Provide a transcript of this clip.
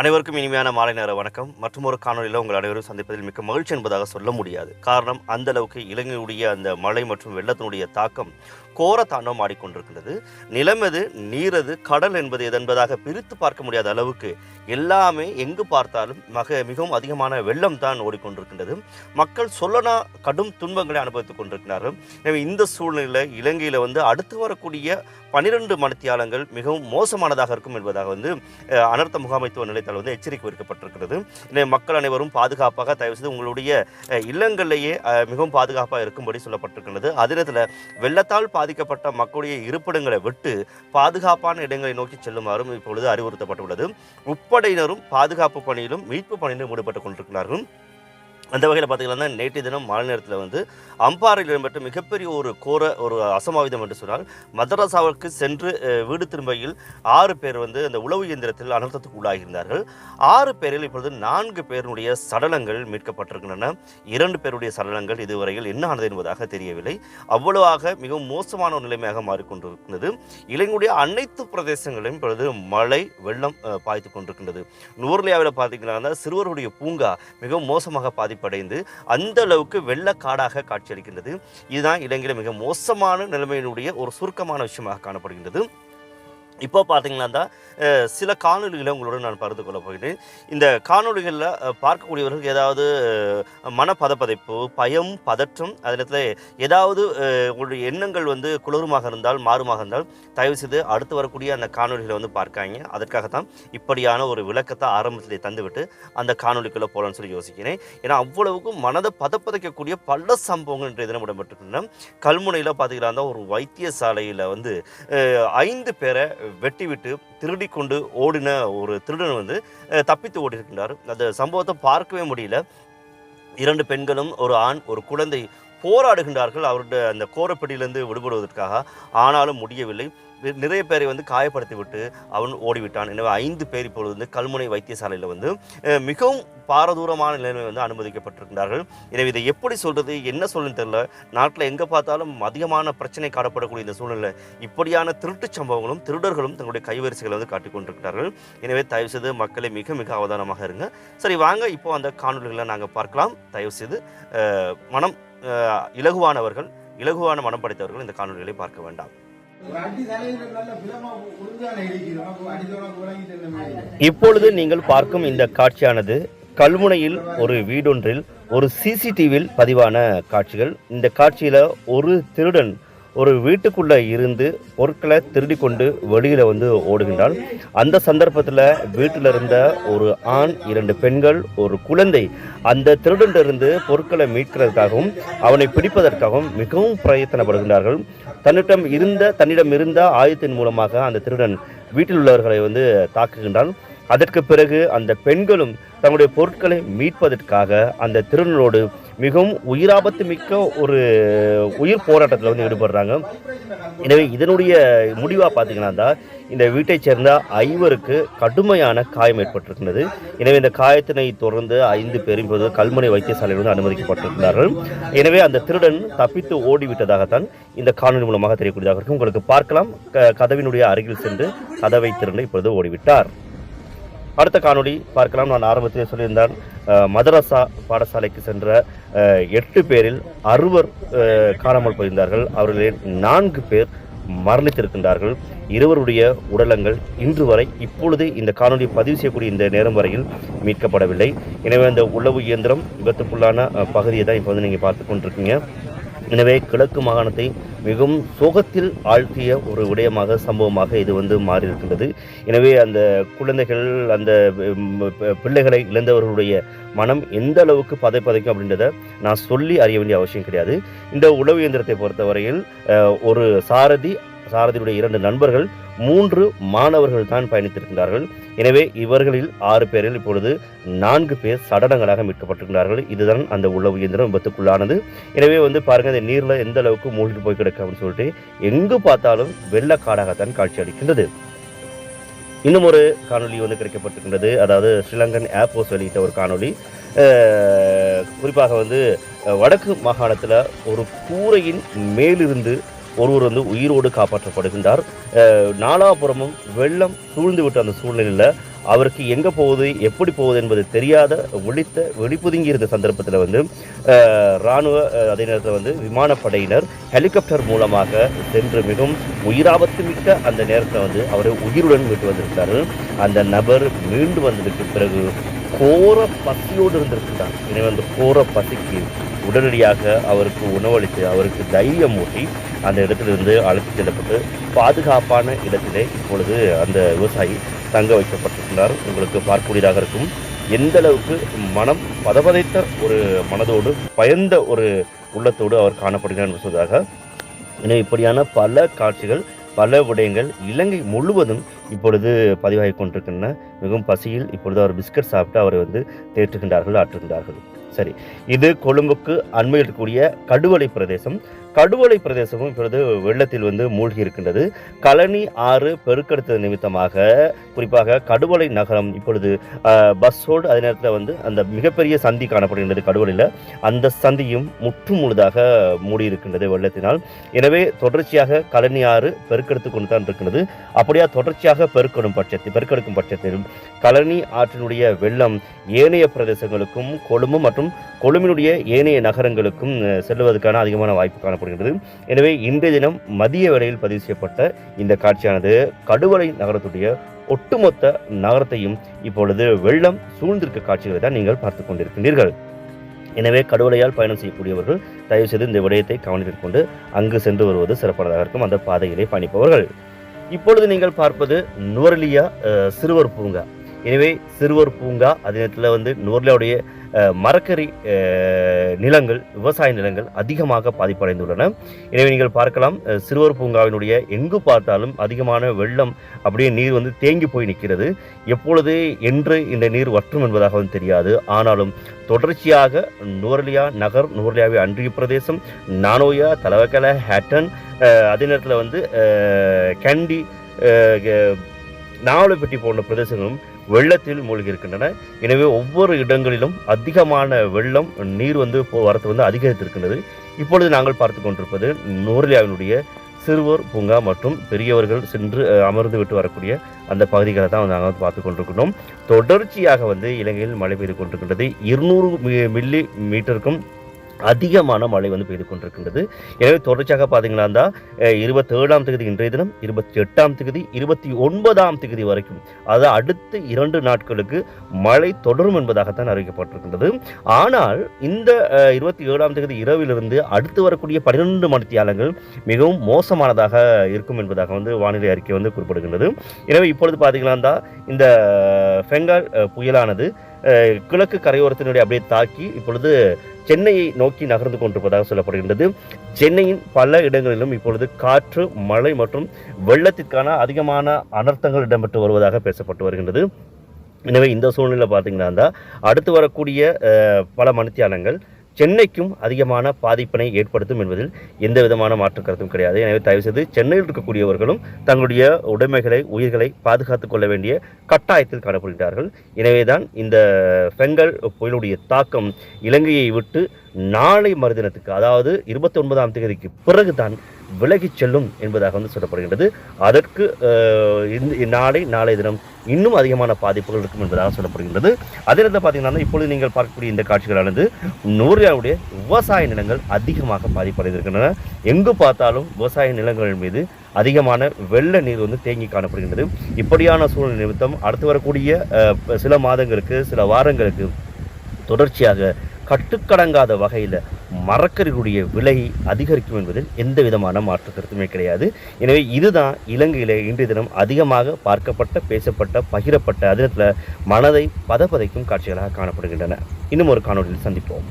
அனைவருக்கும் இனிமையான மாலை நேர வணக்கம். மற்றும் ஒரு காணொலியில் உங்கள் அனைவரும் சந்திப்பதில் மிக்க மகிழ்ச்சி என்பதாக சொல்ல முடியாது. காரணம் அந்த அளவுக்கு இலங்கையுடைய அந்த மழை மற்றும் வெள்ளத்தினுடைய தாக்கம் கோர ஆடிக்கொண்டிருக்கின்றது. நிலமது நீரது கடல் என்பது எதென்பதாக பிரித்து பார்க்க முடியாத அளவுக்கு எல்லாமே எங்கு பார்த்தாலும் மக மிகவும் அதிகமான வெள்ளம் தான் ஓடிக்கொண்டிருக்கின்றது. மக்கள் சொல்லனா கடும் துன்பங்களை அனுபவித்துக் கொண்டிருக்கிறார்கள். எனவே இந்த சூழ்நிலையில் இலங்கையில் வந்து அடுத்து வரக்கூடிய பனிரெண்டு மணித்தியாலங்கள் மிகவும் மோசமானதாக இருக்கும் என்பதாக வந்து அனர்த்த முகாமைத்துவ நிலையத்தால் வந்து எச்சரிக்கை விடுக்கப்பட்டிருக்கிறது. எனவே மக்கள் அனைவரும் பாதுகாப்பாக தயவு செய்து உங்களுடைய இல்லங்களிலேயே மிகவும் பாதுகாப்பாக இருக்கும்படி சொல்லப்பட்டிருக்கிறது அதே நேரத்தில் வெள்ளத்தால் பாதிக்கப்பட்ட மக்களுடைய இருப்பிடங்களை விட்டு பாதுகாப்பான இடங்களை நோக்கி செல்லுமாறும் இப்பொழுது அறிவுறுத்தப்பட்டுள்ளது. முப்படையினரும் பாதுகாப்பு பணியிலும் மீட்பு பணியிலும் ஈடுபட்டுக் கொண்டிருக்கிறார்கள். அந்த வகையில் பார்த்தீங்கன்னா நேற்று தினம் மாலை நேரத்தில் வந்து அம்பாறையில் இடம்பெற்ற மிகப்பெரிய ஒரு கோர ஒரு அசம்பாவிதம் என்று சொன்னால் மதராசாவிற்கு சென்று வீடு திரும்பையில் ஆறு பேர் வந்து அந்த உளவு இயந்திரத்தில் அனர்த்தத்துக்கு உள்ளாகியிருந்தார்கள். ஆறு பேரில் இப்பொழுது நான்கு பேருடைய சடலங்கள் மீட்கப்பட்டிருக்கின்றன. இரண்டு பேருடைய சடலங்கள் இதுவரையில் என்ன ஆனது என்பதாக தெரியவில்லை. அவ்வளவாக மிகவும் மோசமான ஒரு நிலைமையாக மாறிக்கொண்டிருக்கிறது. இலங்கையுடைய அனைத்து பிரதேசங்களிலும் இப்பொழுது மழை வெள்ளம் பாய்த்து கொண்டிருக்கின்றது. நூர்லியாவில் பார்த்தீங்கன்னா சிறுவருடைய பூங்கா மிகவும் மோசமாக பாதிப்படைந்து அந்த அளவுக்கு வெள்ளக்காடாக காட்சியளிக்கின்றது. இதுதான் இலங்கையில் மிக மோசமான நிலைமையினுடைய ஒரு சுருக்கமான விஷயமாக காணப்படுகின்றது. இப்போ பார்த்தீங்கன்னா தான் சில காணொலிகளை உங்களோட நான் பகிர்ந்து கொள்ள போகிறேன். இந்த காணொளிகளில் பார்க்கக்கூடியவர்களுக்கு ஏதாவது மனப்பதப்பதைப்பு பயம் பதற்றம் அதே நேரத்தில் ஏதாவது உங்களுடைய எண்ணங்கள் வந்து குளிருமாக இருந்தால் மாறுமாக இருந்தால் தயவு செய்து அடுத்து வரக்கூடிய அந்த காணொளிகளை வந்து பார்க்காங்க அதற்காகத்தான் இப்படியான ஒரு விளக்கத்தை ஆரம்பத்திலே தந்துவிட்டு அந்த காணொலிக்குள்ளே போகலான்னு சொல்லி யோசிக்கிறேன். ஏன்னா அவ்வளவுக்கும் மனதை பதப்பதைக்கக்கூடிய பல சம்பவங்கள் இன்றைய தினம் இடம்பெற்றிருக்கின்றன. கல்முனையில் பார்த்தீங்கன்னா ஒரு வைத்தியசாலையில் வந்து ஐந்து பேரை வெட்டி விட்டு திருடி கொண்டு ஓடின ஒரு திருடன் வந்து தப்பித்து ஓடி இருக்கின்றார் அந்த சம்பவத்தை பார்க்கவே முடியல. இரண்டு பெண்களும் ஒரு ஆண் ஒரு குழந்தை போராடுகின்றார்கள். அவருடைய அந்த கோரப்படியிலிருந்து விடுபடுவதற்காக. ஆனாலும் முடியவில்லை. நிறைய பேரை வந்து காயப்படுத்தி விட்டு அவன் ஓடிவிட்டான். எனவே ஐந்து பேர் இப்பொழுது வந்து கல்முனை வைத்தியசாலையில் வந்து மிகவும் பாரதூரமான நிலைமை வந்து அனுமதிக்கப்பட்டிருக்கிறார்கள் எனவே இதை எப்படி சொல்கிறது என்ன சொல்லுன்னு தெரியல. நாட்டில் எங்கே பார்த்தாலும் அதிகமான பிரச்சனை காணப்படக்கூடிய இந்த சூழ்நிலை இப்படியான திருட்டுச் சம்பவங்களும் திருடர்களும் தங்களுடைய கைவரிசைகளை வந்து காட்டிக்கொண்டிருக்கிறார்கள் எனவே தயவு செய்து மக்களை மிக மிக அவதானமாக இருங்க. சரி வாங்க. இப்போ அந்த காணொலிகளை நாங்கள் பார்க்கலாம். தயவு செய்து மனம் இலகுவானவர்கள் இலகுவான மனம் படைத்தவர்கள் இந்த காணொலிகளை பார்க்க வேண்டாம். இப்பொழுது நீங்கள் பார்க்கும் இந்த காட்சியானது கல்முனையில் ஒரு வீடொன்றில் ஒரு சிசிடிவியில் பதிவான காட்சிகள். இந்த காட்சியில் ஒரு திருடன் ஒரு வீட்டுக்குள்ளே இருந்து பொருட்களை திருடி கொண்டு வெளியில் வந்து ஓடுகின்றான். அந்த சந்தர்ப்பத்தில் வீட்டில் இருந்த ஒரு ஆண் இரண்டு பெண்கள் ஒரு குழந்தை அந்த திருடனிலிருந்து பொருட்களை மீட்கிறதுக்காகவும் அவனை பிடிப்பதற்காகவும் மிகவும் பிரயத்தனப்படுகின்றார்கள். தன்னிடம் இருந்த தன்னிடம் இருந்த ஆயுதத்தின் மூலமாக அந்த திருடன் வீட்டில் உள்ளவர்களை வந்து தாக்குகின்றான். அதற்கு பிறகு அந்த பெண்களும் தங்களுடைய பொருட்களை மீட்பதற்காக அந்த திருடனோடு மிகவும் உயிராபத்து மிக்க ஒரு உயிர் போராட்டத்தில் வந்து ஈடுபடுறாங்க. எனவே இதனுடைய முடிவாக பார்த்தீங்கன்னா தான் இந்த வீட்டைச் சேர்ந்த ஐவருக்கு கடுமையான காயம் ஏற்பட்டிருக்கிறது. எனவே இந்த காயத்தினை தொடர்ந்து ஐந்து பேர் இப்போது கல்முனை வைத்தியசாலையில் வந்து அனுமதிக்கப்பட்டிருக்கிறார்கள் எனவே அந்த திருடன் தப்பித்து ஓடிவிட்டதாகத்தான் இந்த காணொலி மூலமாக தெரியக்கூடியதாக இருக்கும். உங்களுக்கு பார்க்கலாம். க- கதவினுடைய அருகில் சென்று கதவை திறந்து இப்பொழுது ஓடிவிட்டார். அடுத்த காணொளி பார்க்கலாம். நான் ஆரம்பத்திலே சொல்லியிருந்தேன் மதரசா பாடசாலைக்கு சென்ற எட்டு பேரில் அறுவர் காணாமல் போயிருந்தார்கள். அவர்களில் நான்கு பேர் மரணித்திருக்கின்றார்கள். இருவருடைய உடலங்கள் இன்று வரை இப்பொழுது இந்த காணொலி பதிவு செய்யக்கூடிய இந்த நேரம் வரையில் மீட்கப்படவில்லை. எனவே அந்த உளவு இயந்திரம் விபத்துக்குள்ளான பகுதியை தான் இப்போ வந்து நீங்கள் பார்த்து கொண்டிருக்கீங்க. எனவே கிழக்கு மாகாணத்தை மிகவும் சோகத்தில் ஆழ்த்திய ஒரு விடயமாக சம்பவமாக இது வந்து மாறியிருக்கின்றது. எனவே அந்த குழந்தைகள் அந்த பிள்ளைகளை இழந்தவர்களுடைய மனம் எந்த அளவுக்கு பதை பதைக்கும் அப்படின்றத நான் சொல்லி அறிய வேண்டிய அவசியம் கிடையாது. இந்த உளவு இயந்திரத்தை பொறுத்தவரையில் ஒரு சாரதி சாரதியுடைய இரண்டு நண்பர்கள் மூன்று மாணவர்கள் தான் பயணித்திருக்கிறார்கள் எனவே இவர்களில் ஆறு பேரில் இப்பொழுது நான்கு பேர் சடலங்களாக மீட்கப்பட்டிருக்கிறார்கள் இதுதான் அந்த உளவு இயந்திரம் விபத்துக்குள்ளானது. எனவே வந்து பாருங்க இந்த நீர்ல எந்த அளவுக்கு மூழ்கி போய் கிடக்கு அப்படின்னு சொல்லிட்டு எங்கு பார்த்தாலும் வெள்ளக்காடாகத்தான் காட்சி அளிக்கின்றது இன்னும் ஒரு காணொளி வந்து கிடைக்கப்பட்டிருக்கின்றது. அதாவது ஸ்ரீலங்கன் ஏர்போர்ஸ் வெளியிட்ட ஒரு காணொளி. குறிப்பாக வந்து வடக்கு மாகாணத்தில் ஒரு கூரையின் மேலிருந்து ஒருவர் வந்து உயிரோடு காப்பாற்றப்படுகின்றார். நாலாபுரமும் நாலாபுறமும் வெள்ளம் சூழ்ந்து விட்ட அந்த சூழ்நிலையில் அவருக்கு எங்கே போகுது எப்படி போகுது என்பது தெரியாத ஒழித்த வெளிப்புதுங்கி இருந்த சந்தர்ப்பத்தில் வந்து இராணுவ அதே நேரத்தில் வந்து விமானப்படையினர் ஹெலிகாப்டர் மூலமாக சென்று மிகவும் உயிராபத்து மிக்க அந்த நேரத்தில் வந்து அவரை உயிருடன் மீட்டு வந்திருக்கிறார்கள். அந்த நபர் மீண்டு வந்ததுக்கு பிறகு கோர பசியோடு இருந்திருக்கிறார். எனவே அந்த கோர பசிக்கு உடனடியாக அவருக்கு உணவளித்து அவருக்கு தைரியம் ஊட்டி அந்த இடத்திலிருந்து அழைத்து செல்லப்பட்டு பாதுகாப்பான இடத்திலே இப்பொழுது அந்த விவசாயி தங்க வைக்கப்பட்டிருக்கிறார். உங்களுக்கு பார்க்கக்கூடியதாக இருக்கும். எந்த அளவுக்கு மனம் பதபதைத்த ஒரு மனதோடு பயந்த ஒரு உள்ளத்தோடு அவர் காணப்படுகிறார் என்று சொல்வதாக. எனவே இப்படியான பல காட்சிகள் பல விடயங்கள் இலங்கை முழுவதும் இப்பொழுது பதிவாகி கொண்டிருக்கின்றன. மிகவும் பசியில் இப்பொழுது அவர் பிஸ்கட் சாப்பிட்டு அவரை வந்து தேற்றுகின்றார்கள் ஆற்றுகின்றார்கள். சரி. இது கொழும்புக்கு அண்மையில் இருக்கக்கூடிய கடுவலை பிரதேசம். கடுவலை பிரதேசமும் இப்பொழுது வெள்ளத்தில் வந்து மூழ்கி இருக்கின்றது. கழனி ஆறு பெருக்கெடுத்தது நிமித்தமாக குறிப்பாக கடுவலை நகரம் இப்பொழுது பஸ்ஸோடு அதே நேரத்தில் வந்து அந்த மிகப்பெரிய சந்தி காணப்படுகின்றது கடுவலையில் அந்த சந்தியும் முற்று முழுதாக மூடி இருக்கின்றது வெள்ளத்தினால். எனவே தொடர்ச்சியாக கழனி ஆறு பெருக்கெடுத்து கொண்டு தான் இருக்கின்றது. அப்படியா தொடர்ச்சியாக பெருக்கெடும் பட்சத்தில் பெருக்கெடுக்கும் பட்சத்தில் கழனி ஆற்றினுடைய வெள்ளம் ஏனைய பிரதேசங்களுக்கும் கொழும்பு மற்றும் கொழும்பினுடைய ஏனைய நகரங்களுக்கும் செல்வதற்கான அதிகமான வாய்ப்பு காணப்படுகிறது எனவே இன்றைய தினம் மதிய வேளையில் பதிவு செய்யப்பட்ட இந்த காட்சியானது கடுவலை நகரத்துடைய ஒட்டுமொத்த நகரத்தையும் இப்பொழுது வெள்ளம் சூழ்ந்திருக்க காட்சிகளை தான் நீங்கள் பார்த்து கொண்டிருக்கின்றீர்கள். எனவே கடுவலையால் பயணம் செய்யக்கூடியவர்கள் தயவு செய்து இந்த விடயத்தை கவனத்தில் கொண்டு அங்கு சென்று வருவது சிறப்பானதாக இருக்கும். அந்த பாதையிலே பயணிப்பவர்கள். இப்பொழுது நீங்கள் பார்ப்பது நுவரலியா அஹ், சிறுவர் பூங்கா. எனவே சிறுவர் பூங்கா அதே நேரத்தில் வந்து நுவரலியாவுடைய மரக்கறி நிலங்கள் விவசாய நிலங்கள் அதிகமாக பாதிப்படைந்துள்ளன. எனவே நீங்கள் பார்க்கலாம் சிறுவர் பூங்காவினுடைய எங்கு பார்த்தாலும் அதிகமான வெள்ளம் அப்படியே நீர் வந்து தேங்கி போய் நிற்கிறது. எப்பொழுது என்று இந்த நீர் வற்றும் என்பதாகவும் தெரியாது. ஆனாலும் தொடர்ச்சியாக நூரலியா நகர் நூரலியாவை அன்றிய பிரதேசம் நானோயா தலவக்கல ஹேட்டன் அதே நேரத்தில் வந்து கண்டி அஹ், நாவலப்பட்டி போன்ற பிரதேசங்களும் வெள்ளத்தில் மூழ்கி இருக்கின்றன எனவே ஒவ்வொரு இடங்களிலும் அதிகமான வெள்ளம் நீர் வந்து வரத்து வந்து அதிகரித்திருக்கின்றது. இப்பொழுது நாங்கள் பார்த்து கொண்டிருப்பது நூர்லியாவினுடைய சிறுவர் பூங்கா மற்றும் பெரியவர்கள் சென்று அமர்ந்து விட்டு வரக்கூடிய அந்த பகுதிகளை தான் நாங்கள் வந்து பார்த்து கொண்டிருக்கிறோம் தொடர்ச்சியாக வந்து இலங்கையில் மழை பெய்து கொண்டிருக்கின்றது. இருநூறு மில்லி மீட்டருக்கும் அதிகமான மழை வந்து பெய்து கொண்டிருக்கின்றது. எனவே தொடர்ச்சியாக பார்த்தீங்கன்னா தான் இருபத்தேழாம் தேதி இன்றைய தினம் இருபத்தி எட்டாம் தேதி இருபத்தி ஒன்பதாம் தேதி வரைக்கும் அதாவது அடுத்த இரண்டு நாட்களுக்கு மழை தொடரும் என்பதாகத்தான் அறிவிக்கப்பட்டிருக்கின்றது. ஆனால் இந்த இருபத்தி ஏழாம் தேதி இரவிலிருந்து அடுத்து வரக்கூடிய பன்னிரெண்டு மணித்தியாலங்கள் மிகவும் மோசமானதாக இருக்கும் என்பதாக வந்து வானிலை அறிக்கை வந்து குறிப்பிடுகின்றது. எனவே இப்பொழுது பார்த்தீங்கன்னா இந்த ஃபெங்கால் புயலானது கிழக்கு கரையோரத்தினுடைய அப்படியே தாக்கி இப்பொழுது சென்னையை நோக்கி நகர்ந்து கொண்டிருப்பதாக சொல்லப்படுகின்றது. சென்னையின் பல இடங்களிலும் இப்பொழுது காற்று மழை மற்றும் வெள்ளத்திற்கான அதிகமான அனர்த்தங்கள் இடம்பெற்று வருவதாக பேசப்பட்டு வருகின்றது. எனவே இந்த சூழ்நிலை பார்த்தீங்கன்னா தான் அடுத்து வரக்கூடிய பல மணித்தியாலங்கள் சென்னைக்கும் அதிகமான பாதிப்பினை ஏற்படுத்தும் என்பதில் எந்த விதமான மாற்று கருத்தும் கிடையாது. எனவே தயவுசெய்து சென்னையில் இருக்கக்கூடியவர்களும் தங்களுடைய உடைமைகளை உயிர்களை பாதுகாத்துக் கொள்ள வேண்டிய கட்டாயத்தில் காணப்படுகிறார்கள். எனவேதான் இந்த பெங்கல் புயலுடைய தாக்கம் இலங்கையை விட்டு நாளை மறுதினத்துக்கு அதாவது இருபத்தி ஒன்பதாம் தேதிக்கு பிறகுதான் விலகிச் செல்லும் என்பதாக வந்து சொல்லப்படுகின்றது. அதற்கு நாளை நாளை தினம் இன்னும் அதிகமான பாதிப்புகள் இருக்கும் என்பதாக சொல்லப்படுகின்றது. அதே நேரத்தில் பார்த்தீங்கன்னா இப்பொழுது நீங்கள் பார்க்கக்கூடிய இந்த காட்சிகளானது நூறியாவுடைய விவசாய நிலங்கள் அதிகமாக பாதிப்படைந்திருக்கின்றன. எங்கு பார்த்தாலும் விவசாய நிலங்கள் மீது அதிகமான வெள்ள நீர் வந்து தேங்கி காணப்படுகின்றது. இப்படியான சூழ்நிலை நிமித்தம் அடுத்து வரக்கூடிய சில மாதங்களுக்கு சில வாரங்களுக்கு தொடர்ச்சியாக கட்டுக்கடங்காத வகையில் மரக்கறிகளுடைய விலை அதிகரிக்கும் என்பதில் எந்த விதமான மாற்று கருத்துமே கிடையாது. எனவே இதுதான் இலங்கையில் இன்றைய தினம் அதிகமாக பார்க்கப்பட்ட பேசப்பட்ட பகிரப்பட்ட அதிரத்தில் மனதை பதப்பதைக்கும் காட்சிகளாக காணப்படுகின்றன. இன்னும் ஒரு காணொலியில் சந்திப்போம்.